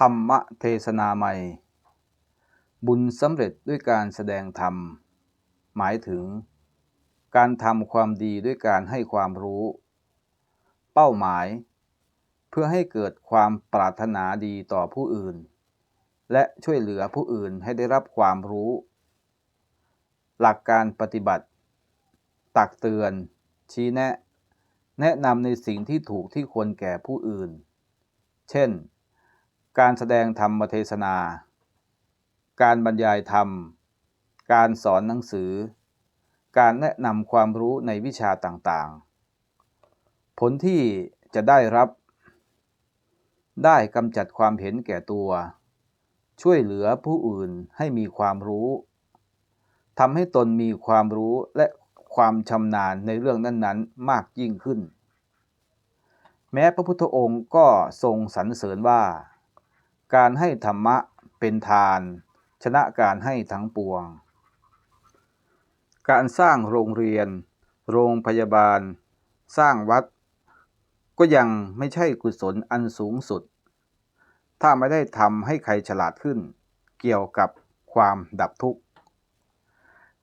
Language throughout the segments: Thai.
ธรรมเทศนาใหม่ บุญสำเร็จด้วยการแสดงธรรม หมายถึง การทำความดีด้วยการให้ความรู้ เป้าหมาย เพื่อให้เกิดความปรารถนาดีต่อผู้อื่น และช่วยเหลือผู้อื่นให้ได้รับความรู้ หลักการปฏิบัติ ตักเตือน ชี้แนะ แนะนำในสิ่งที่ถูกที่ควรแก่ผู้อื่น เช่น การแสดงธรรมเทศนา การบรรยายธรรม การสอนหนังสือ การแนะนำความรู้ในวิชาต่างๆ ผลที่จะได้รับ ได้กำจัดความเห็นแก่ตัว ช่วยเหลือผู้อื่นให้มีความรู้ทำให้ตนมีความรู้และความชำนาญในเรื่องนั้นๆ มากยิ่งขึ้น แม้พระพุทธองค์ก็ทรงสรรเสริญว่า การให้ธรรมะเป็นทาน ชนะการให้ทั้งปวง การสร้างโรงเรียน โรงพยาบาล สร้างวัด ก็ยังไม่ใช่กุศลอันสูงสุด ถ้าไม่ได้ทำให้ใครฉลาดขึ้น เกี่ยวกับความดับทุกข์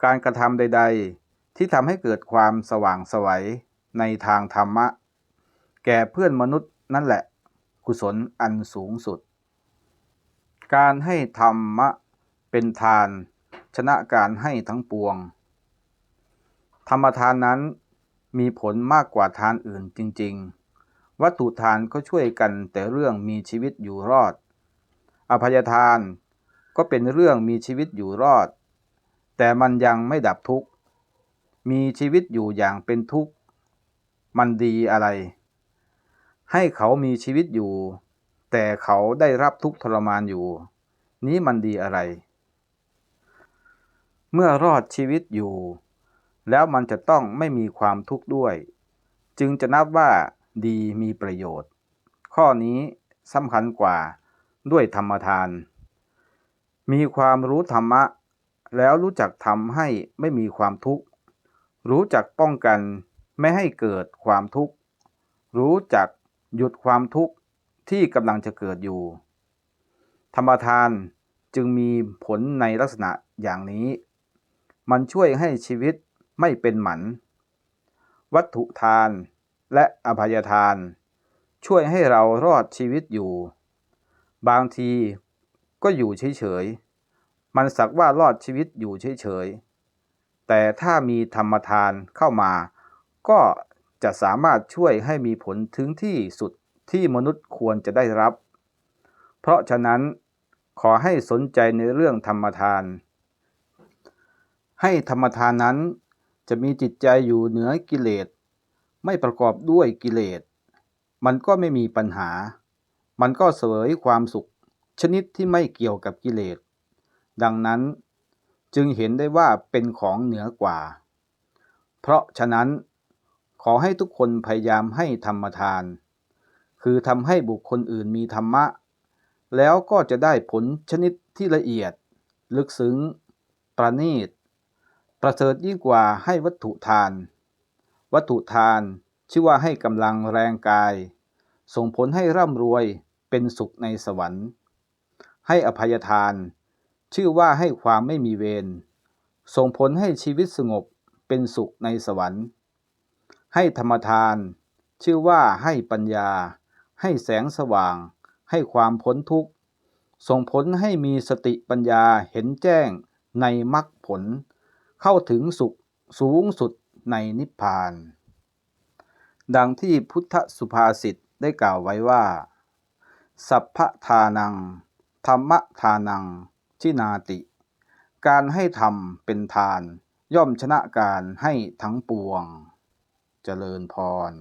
การกระทำใด ๆ ที่ทำให้เกิดความสว่างไสวัยในทางธรรมะ แก่เพื่อนมนุษย์นั่นแหละ กุศลอันสูงสุด การให้ธรรมะเป็นทาน ชนะการให้ทั้งปวง ธรรมทานนั้นมีผลมากกว่าทานอื่นจริง ๆ วัตถุทานก็ช่วยกันแต่เรื่องมีชีวิตอยู่รอด อภัยทานก็เป็นเรื่องมีชีวิตอยู่รอด แต่มันยังไม่ดับทุกข์ มีชีวิตอยู่อย่างเป็นทุกข์ มันดีอะไร ให้เขามีชีวิตอยู่ แต่เขาได้รับทุกทรมานอยู่ นี้มันดีอะไร เมื่อรอดชีวิตอยู่ แล้วมันจะต้องไม่มีความทุกข์ด้วย จึงจะนับว่าดีมีประโยชน์ ข้อนี้สำคัญกว่าด้วยธรรมทาน มีความรู้ธรรมะ แล้วรู้จักทำให้ไม่มีความทุกข์ รู้จักป้องกันไม่ให้เกิดความทุกข์ รู้จักหยุดความทุกข์ ที่กำลังจะเกิดอยู่ ธรรมทานจึงมีผลในลักษณะอย่างนี้ มันช่วยให้ชีวิตไม่เป็นหมัน วัตถุทานและอภัยทาน ช่วยให้เรารอดชีวิตอยู่ บางทีก็อยู่เฉยๆ มันสักว่ารอดชีวิตอยู่เฉยๆ แต่ถ้ามีธรรมทานเข้ามา ก็จะสามารถช่วยให้มีผลถึงที่สุด ที่มนุษย์ควรจะได้รับ เพราะฉะนั้นขอให้สนใจในเรื่องธรรมทาน ให้ธรรมทานนั้นจะมีจิตใจอยู่เหนือกิเลส ไม่ประกอบด้วยกิเลส มันก็ไม่มีปัญหา มันก็เสวยความสุข ชนิดที่ไม่เกี่ยวกับกิเลส ดังนั้นจึงเห็นได้ว่าเป็นของเหนือกว่า เพราะฉะนั้นขอให้ทุกคนพยายามให้ธรรมทาน คือทำให้บุคคลอื่นมีธรรมะ แล้วก็จะได้ผลชนิดที่ละเอียด ลึกซึ้ง ประณีต ประเสริฐยิ่งกว่าให้วัตถุทาน วัตถุทานชื่อว่าให้กำลังแรงกาย ส่งผลให้ร่ำรวยเป็นสุขในสวรรค์ ให้อภัยทาน ชื่อว่าให้ความไม่มีเวรส่งผลให้ชีวิตสงบเป็นสุขในสวรรค์ ให้ธรรมทาน ชื่อว่าให้ปัญญา ให้แสงสว่าง ให้ความพ้นทุกข์ ส่งผลให้มีสติปัญญาเห็นแจ้งในมรรคผล เข้าถึงสุขสูงสุดในนิพพาน ดังที่พุทธสุภาษิตได้กล่าวไว้ว่า สัพพทานัง ธรรมทานัง ชินาติ การให้ธรรมเป็นทาน ย่อมชนะการให้ทั้งปวง เจริญพร